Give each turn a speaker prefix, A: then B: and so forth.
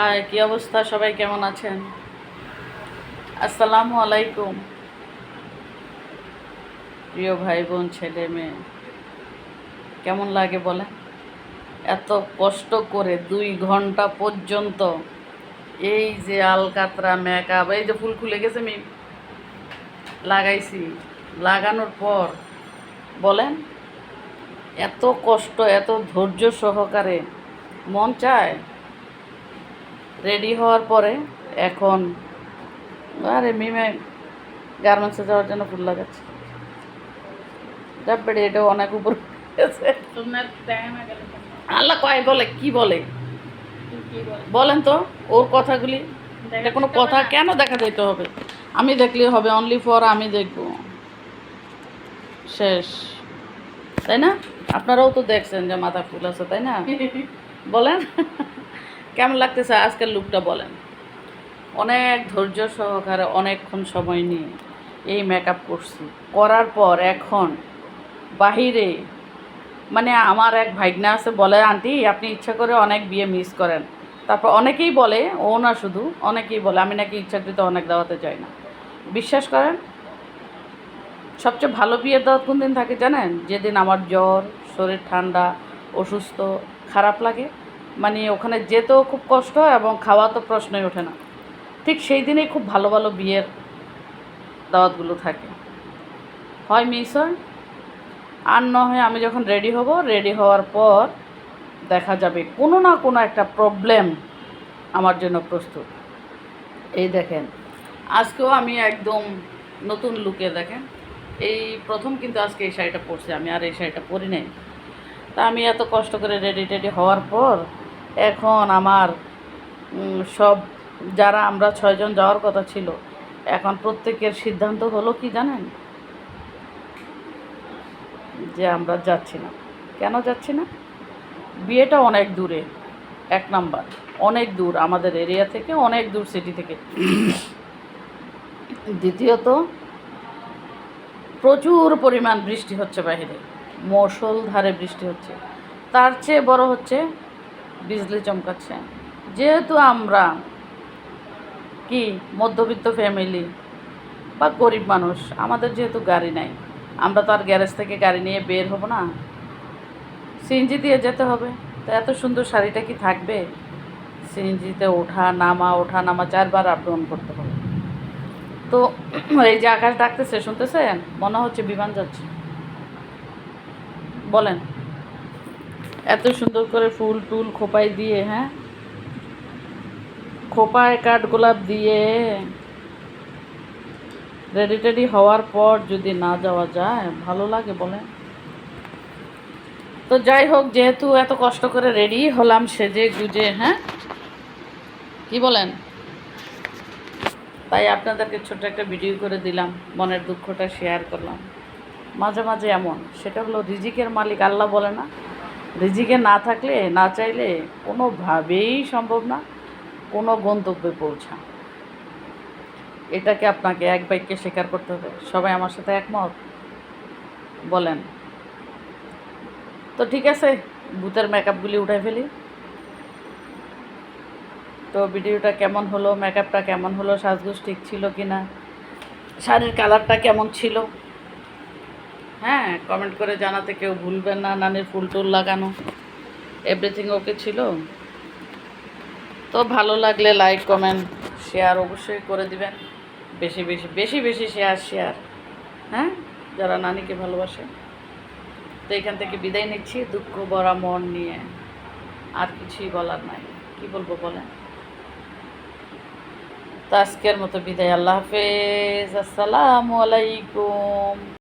A: High, কি অবস্থা? সবাই কেমন আছেন? আসসালামু আলাইকুম। প্রিয় ভাই বোন ছেলে মেয়ে, কেমন লাগে বলে এত কষ্ট করে দুই ঘণ্টা পর্যন্ত এই যে আলকাতরা মেকআপ এই যে ফুল খুলে গেছে আমি লাগাইছি। লাগানোর পর, বলেন, এত কষ্ট, এত ধৈর্য সহকারে মন চায়? রেডি হওয়ার পরে এখন আরে মিমে গার্মেন্টসে যাওয়ার জন্য ফুল লাগাচ্ছে। ডাব্বেড়ে এটা অনেক উপর আল্লাহ কয় বলে কি বলে? বলেন তো ওর কথাগুলি। এটা কোনো কথা কেন দেখা যেতে হবে? আমি দেখলে হবে অনলি ফর আমি দেখব। শেষ। তাই না? আপনারাও তো দেখছেন যে মাথা ফুল আছে তাই না? বলেন। কেমন লাগতেছে আজকের লুকটা বলেন? অনেক ধৈর্য সহকারে অনেকক্ষণ সময় নিয়ে এই মেকআপ করছি। করার পর এখন বাহিরে মানে আমার এক ভাইগনা আছে, বলে, আন্টি, আপনি ইচ্ছা করে অনেক বিয়ে মিস করেন। তারপর অনেকেই বলে, ও না শুধু, অনেকেই বলে, আমি নাকি ইচ্ছাকৃত অনেক দাওয়াতে যাই না। বিশ্বাস করেন? সবচেয়ে ভালো বিয়ের দাওয়াত কোন দিন থাকে জানেন? যেদিন আমার জ্বর, শরীর ঠান্ডা, অসুস্থ, খারাপ লাগে। মানে ওখানে যেতেও খুব কষ্ট হয় এবং খাওয়া তো প্রশ্নই ওঠে না। ঠিক সেই দিনেই খুব ভালো ভালো বিয়ের দাওয়াতগুলো থাকে। হয় হয় আর না হয় আমি যখন রেডি হব, রেডি হওয়ার পর দেখা যাবে কোনো না কোনো একটা প্রবলেম আমার জন্য প্রস্তুত। এই দেখেন, আজকেও আমি একদম নতুন লুকে দেখেন। এই প্রথম কিন্তু আজকে এই শাড়িটা পরছি, আমি আর এই শাড়িটা পরি নাই। তা আমি এত কষ্ট করে রেডি টেডি হওয়ার পর এখন আমার সব যারা আমরা ছয়জন যাওয়ার কথা ছিল, এখন প্রত্যেকের সিদ্ধান্ত হলো কি জানেন? যে আমরা যাচ্ছি না। কেন যাচ্ছি না? বিয়েটা অনেক দূরে, এক নাম্বার। অনেক দূর আমাদের এরিয়া থেকে, অনেক দূর সিটি থেকে। দ্বিতীয়ত, প্রচুর পরিমাণ বৃষ্টি হচ্ছে বাইরে। ধারে বৃষ্টি হচ্ছে। তার চেয়ে বড় হচ্ছে বিজলি চমকাচ্ছে। যেহেতু আমরা কি মধ্যবিত্ত ফ্যামিলি বা গরিব মানুষ, আমাদের যেহেতু গাড়ি নাই, আমরা তো আর গ্যারেজ থেকে গাড়ি নিয়ে বের হব না। সিএনজি দিয়ে যেতে হবে। তো এত সুন্দর শাড়িটা কি থাকবে? সিএনজিতে ওঠা, নামা ওঠা, নামা চারবার আপ ডাউন করতে হবে। তো এই যে আকাশ ডাকতেছে, শুনতেছেন? মনে হচ্ছে বিমান যাচ্ছে। বলেন। এত সুন্দর করে ফুল টুল খোপাই দিয়ে হ্যাঁ? খোপায় কাঠ গোলাপ দিয়ে রেডি টেডি হওয়ার পর যদি না যাওয়া যায়, ভালো লাগে বলেন। তো যাই হোক, যেহেতু এত কষ্ট করে রেডি হলাম সেজে গুজে হ্যাঁ? কি বলেন? তাই আপনাদেরকে ছোট একটা ভিডিও করে দিলাম, মনের দুঃখটা শেয়ার করলাম। মাঝে মাঝে এমন। সেটা হলো রিজিকের মালিক, আল্লাহ বলে না। রিজিকে না থাকলে, না চাইলে কোনোভাবেই সম্ভব না কোনো গন্তব্যে পৌঁছা। এটাকে আপনাকে এক বাক্যে স্বীকার করতে হবে। সবাই আমার সাথে একমত? বলেন। তো ঠিক আছে, ভূতের মেকআপগুলি উঠাই ফেলি। তো ভিডিওটা কেমন হলো? মেকআপটা কেমন হলো? সাজগোজ ঠিক ছিল কি না শাড়ির কালারটা কেমন ছিল? হ্যাঁ কমেন্ট করে জানাতে কেউ ভুলবেন না, নানির ফুল টুল লাগানো এভরিথিং ওকে ছিল। তো ভালো লাগলে লাইক কমেন্ট শেয়ার অবশ্যই করে দিবেন। বেশি বেশি বেশি বেশি শেয়ার শেয়ার হ্যাঁ যারা নানিকে ভালোবাসে। তো এখান থেকে বিদায় নিচ্ছি দুঃখ ভরা মন নিয়ে। আর কিছুই বলার নাই। কি বলব বলেন? তো আজকের মতো বিদায়। আল্লাহ হাফেজ। আসসালামু আলাইকুম।